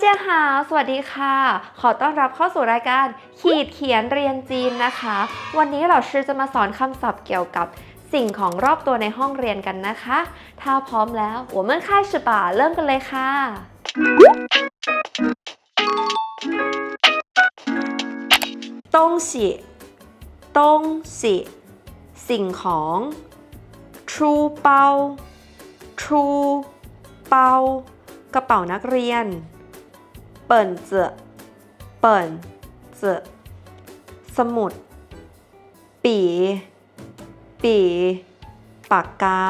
เจียฮาวสวัสดีค่ะ ขอต้อนรับเข้าสู่รายการขีดเขียนเรียนจีนนะคะ วันนี้เราชื่อจะมาสอนคำศัพท์เกี่ยวกับสิ่งของรอบตัวในห้องเรียนกันนะคะ ถ้าพร้อมแล้ว我们开始吧เริ่มกันเลยค่ะ 东西东西สิ่งของชูเปาชูเปากระเป๋านักเรียน เปิ่นเจอเปิ่นเจอสมุด ปีปีปากกา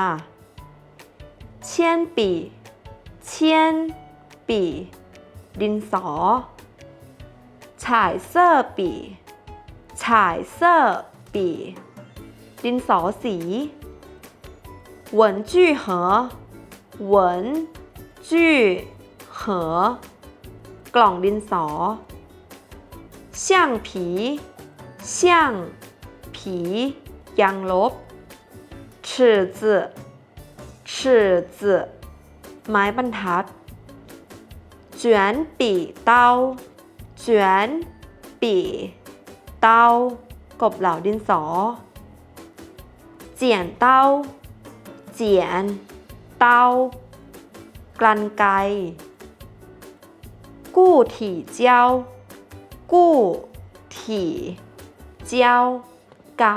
เชียนปีเชียนปีดินสอ ฉายเซอร์ปี ฉายเซอร์ปี ดินสอสี文具盒文具盒 กล่องดินสอ橡皮橡皮ยางลบ尺子尺子ไม้บรรทัด卷笔刀卷笔刀กบเหล่าดินสอ เจียนเต้า เจียน เต้ากลันไก 固体胶固体胶เจ้า กู้เจ้า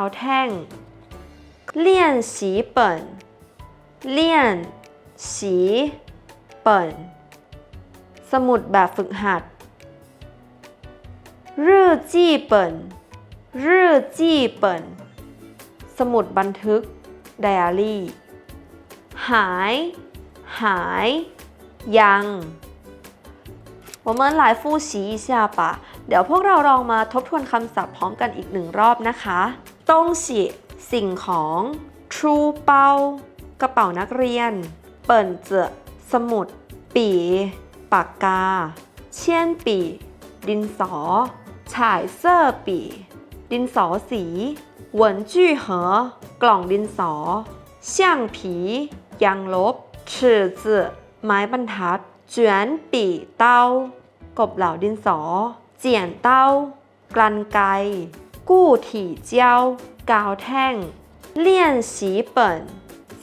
กเลียนสีเปิ่นเลียนสีเปิ่นสมุดแบบฝึกหัดรื่อจี้เปิ่นรื่จี้เปิ่นสมุดบันทึกไดอารี่ หาย หาย ยัง 我们来复习一下吧เดี๋ยวพวกเราลองมาทบทวนคำศัพท์พร้อมกันอีกหนึ่งรอบนะคะต้งสิสิ่งของชูเปากระเป๋านักเรียน เปิ่นเจอสมุด ปี ปากกา เชียนปี ดินสอ ฉายเซอร์ปี ดินสอสี文具盒กล่องดินสอ橡皮ยางลบ尺子ไม้บรรทัด เจืนปีเต้ากบเหล่าดินสอ เจียนเต้ากลันไก กู้ถี่เจียวกาวแท่ง เลี่ยนสีเปิ่น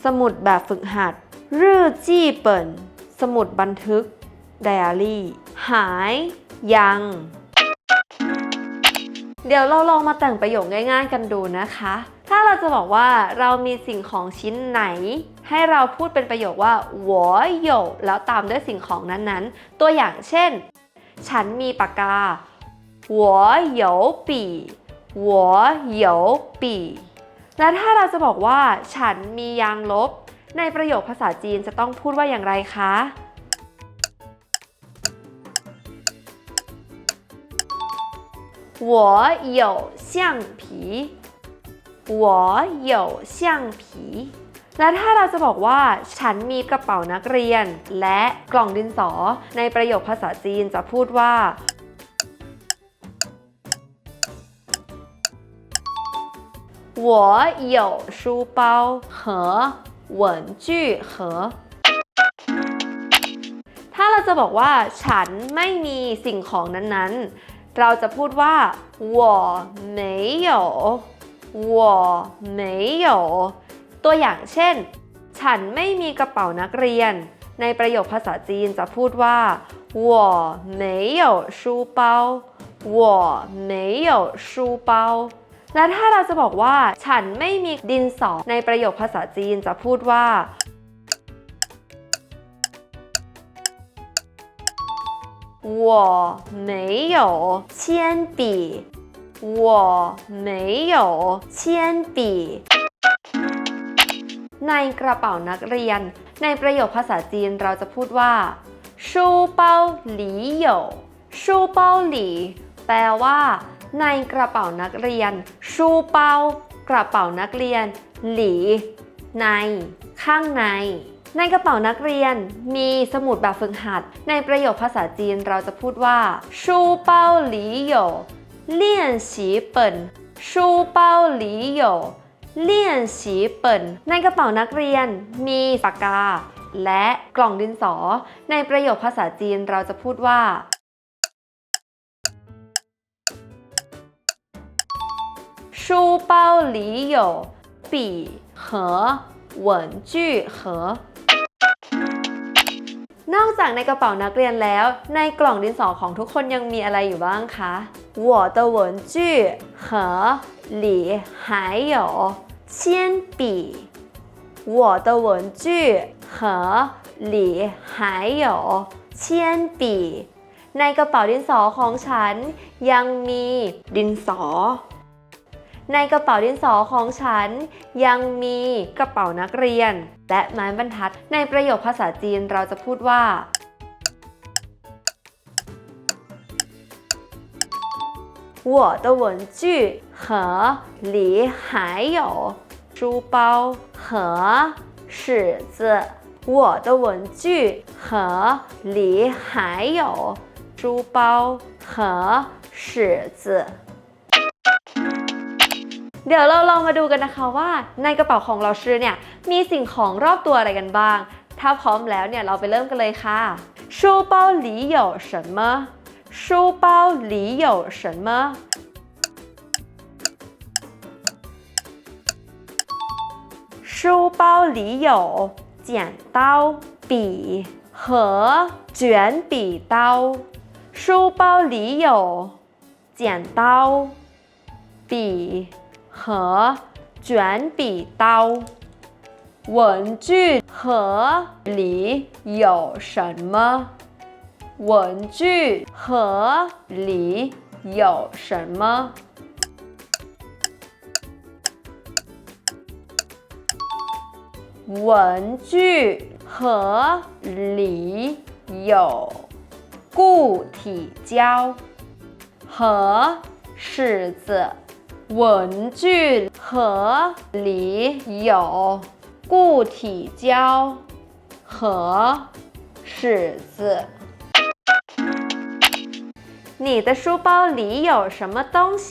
สมุดแบบฝึกหัด รื่อจี้เปิ่น สมุดบันทึก ไดอารี่ หาย ยัง เดี๋ยวเราลองมาแต่งประโยคง่ายๆกันดูนะคะ ถ้าเราจะบอกว่าเรามีสิ่งของชิ้นไหน ให้เราพูดเป็นประโยคว่า我有แล้วตามด้วยสิ่งของนั้นๆ ตัวอย่างเช่น ฉันมีปากกา我有笔我有笔และถ้าเราจะบอกว่า ฉันมียางลบ ในประโยคภาษาจีนจะต้องพูดว่าอย่างไรคะ我有橡皮 我有橡皮และถ้าเราจะบอกว่า ฉันมีกระเป๋านักเรียน และกล่องดินสอ ในประโยคภาษาจีนจะพูดว่า 我有书包和文具盒ถ้าเราจะบอกว่า ฉันไม่มีสิ่งของนั้นๆ เราจะพูดว่า我没有 我没有ตัวอย่างเช่น ฉันไม่มีกระเป๋านักเรียน ในประโยคภาษาจีนจะพูดว่า我没有书包我没有书包และถ้าเราจะบอกว่า ฉันไม่มีดินสอ ในประโยคภาษาจีนจะพูดว่า我没有铅笔 我没有铅笔ในกระเป๋านักเรียน ในประโยคภาษาจีนเราจะพูดว่าชูเปาหลีเหยวชูเปาหลีแปลว่า ในกระเป๋านักเรียนชูเปากระเป๋านักเรียน หลี ใน ข้างใน ในกระเป๋านักเรียนมีสมุดแบบฝึกหัด ในประโยคภาษาจีนเราจะพูดว่าชูเปาหลี เลี่ยนสีเปิ่นชูเป้าลี่ยนสีเปิ่นในกระเป๋านักเรียนมีปากกา และกล่องดินสอ ในประโยคภาษาจีนเราจะพูดว่าชูเป้าหลีหยวปีเหนอกจากในกระเป๋านักเรียนแล้ว ในกล่องดินสอของทุกคนยังมีอะไรอยู่บ้างคะ 我的文具盒里还有铅笔我的文具盒里还有铅笔ในกระเป๋าดินสอของฉัน ยังมีดินสอ ในกระเป๋าดินสอของฉัน ยังมีกระเป๋านักเรียน และไม้บรรทัด ในประโยคภาษาจีนเราจะพูดว่า 我的文具盒里还有书包和尺子。我的文具盒里还有书包和尺子。เดี๋ยวเราลองมาดูกันนะคะว่า ในกระเป๋าของเราชื่อเนี่ย มีสิ่งของรอบตัวอะไรกันบ้าง ถ้าพร้อมแล้วเนี่ย เราไปเริ่มกันเลยค่ะ书包里有什么 书包里有什么书包里有剪刀、笔和卷笔刀。书包里有剪刀、笔和卷笔刀。文具盒里有什么？文具盒里有什么？文具盒里有固体胶和尺子。文具盒里有固体胶和尺子。你的书包里有什么东西？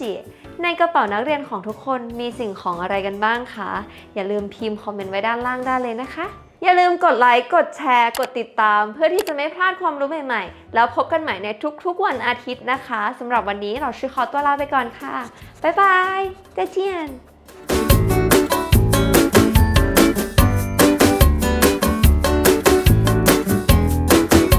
ในกระเป๋านักเรียนของทุกคนมีสิ่งของอะไรกันบ้างคะ อย่าลืมพิมพ์คอมเมนต์ไว้ด้านล่างได้เลยนะคะ อย่าลืมกดไลค์ กดแชร์ กดติดตาม เพื่อที่จะไม่พลาดความรู้ใหม่ๆ แล้วพบกันใหม่ในทุกๆวันอาทิตย์นะคะสำหรับวันนี้เราชื่อขอตัวลาไปก่อนค่ะ บ๊ายบาย再见